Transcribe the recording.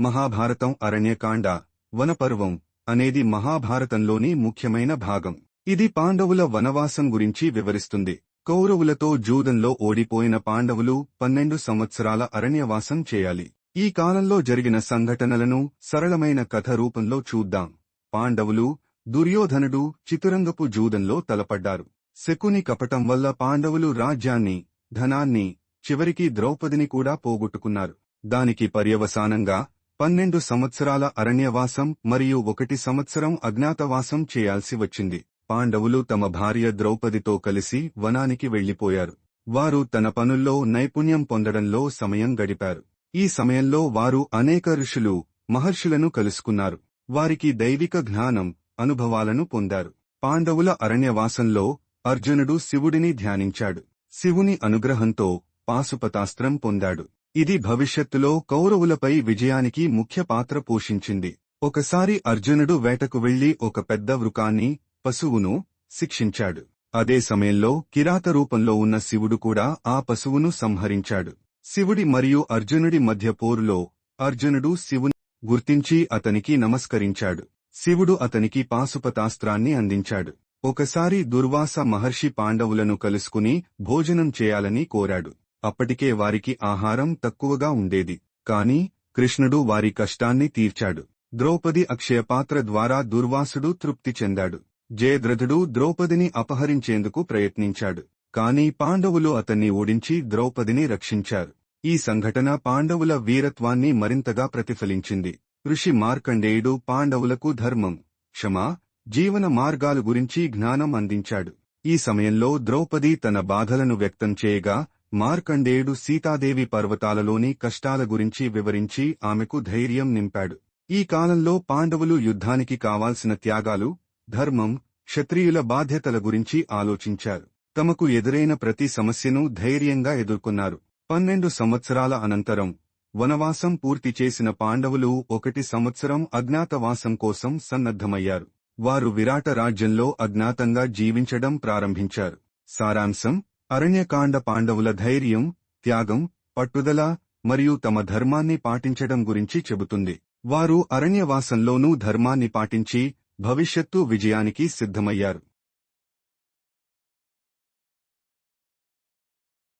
మహాభారతం అరణ్యకాండ వనపర్వం అనేది మహాభారతంలోని ముఖ్యమైన భాగం. ఇది పాండవుల వనవాసం గురించి వివరిస్తుంది. కౌరవులతో జూదంలో ఓడిపోయిన పాండవులు పన్నెండు సంవత్సరాల అరణ్యవాసం చేయాలి. ఈ కాలంలో జరిగిన సంఘటనలను సరళమైన కథ రూపంలో చూద్దాం. పాండవులు దుర్యోధనుడు చితురంగపు జూదంలో తలపడ్డారు. శకుని కపటం వల్ల పాండవులు రాజ్యాన్ని ధనాన్ని చివరికి ద్రౌపదిని కూడా పోగొట్టుకున్నారు. దానికి పర్యవసానంగా పన్నెండు సంవత్సరాల అరణ్యవాసం మరియు ఒకటి సంవత్సరం అజ్ఞాతవాసం చేయాల్సి వచ్చింది. పాండవులు తమ భార్య ద్రౌపదితో కలిసి వనానికి వెళ్ళిపోయారు వారు తన పనుల్లో నైపుణ్యం పొందడంలో సమయం గడిపారు. ఈ సమయంలో వారు అనేక ఋషులు మహర్షులను కలుసుకున్నారు. వారికి దైవిక జ్ఞానం అనుభవాలను పొందారు. పాండవుల అరణ్యవాసంలో అర్జునుడు శివుడిని ధ్యానించాడు. శివుని అనుగ్రహంతో పాశుపతాస్త్రం పొందాడు. ఇది భవిష్యత్తులో కౌరవులపై విజయానికి ముఖ్య పాత్ర పోషించింది. ఒకసారి అర్జునుడు వేటకు వెళ్ళి ఒక పెద్ద వృకాన్ని పశువును శిక్షించాడు. అదే సమయంలో కిరాత రూపంలో ఉన్న శివుడు కూడా ఆ పశువును సంహరించాడు. శివుడి మరియు అర్జునుడి మధ్య పోరులో అర్జునుడు శివుని గుర్తించి అతనికి నమస్కరించాడు. శివుడు అతనికి పాశుపతాస్త్రాన్ని అందించాడు. ఒకసారి దుర్వాస మహర్షి పాండవులను కలుసుకుని భోజనం చేయాలని కోరాడు. అప్పటికే వారికి ఆహారం తక్కువగా ఉండేది. కాని కృష్ణుడు వారి కష్టాన్ని తీర్చాడు. ద్రౌపది అక్షయపాత్ర ద్వారా దుర్వాసుడు తృప్తి చెందాడు. జయద్రథుడు ద్రౌపదిని అపహరించేందుకు ప్రయత్నించాడు. కాని పాండవులు అతన్ని ఓడించి ద్రౌపదిని రక్షించారు. ఈ సంఘటన పాండవుల వీరత్వాన్ని మరింతగా ప్రతిఫలించింది. ఋషి మార్కండేయుడు పాండవులకు ధర్మం క్షమా జీవన మార్గాలు గురించి జ్ఞానం అందించాడు. ఈ సమయంలో ద్రౌపది తన బాధలను వ్యక్తం చేయగా మార్కండేయుడు సీతాదేవి పర్వతాలలోని కష్టాల గురించి వివరించి ఆమెకు ధైర్యం నింపాడు. ఈ కాలంలో పాండవులు యుద్ధానికి కావాల్సిన త్యాగాలు ధర్మం క్షత్రియుల బాధ్యతల గురించి ఆలోచించారు. తమకు ఎదురైన ప్రతి సమస్యను ధైర్యంగా ఎదుర్కొన్నారు. పన్నెండు సంవత్సరాల అనంతరం వనవాసం పూర్తి చేసిన పాండవులు ఒకటి సంవత్సరం అజ్ఞాతవాసం కోసం సన్నద్ధమయ్యారు. వారు విరాట రాజ్యంలో అజ్ఞాతంగా జీవించడం ప్రారంభించారు. సారాంశం అరణ్యకాండ పాండవుల ధైర్యం త్యాగం పట్టుదల మరియు తమ ధర్మాన్ని పాటించడం గురించి చెబుతుంది. వారు అరణ్యవాసంలోనూ ధర్మాన్ని పాటించి భవిష్యత్తు విజయానికి సిద్ధమయ్యారు.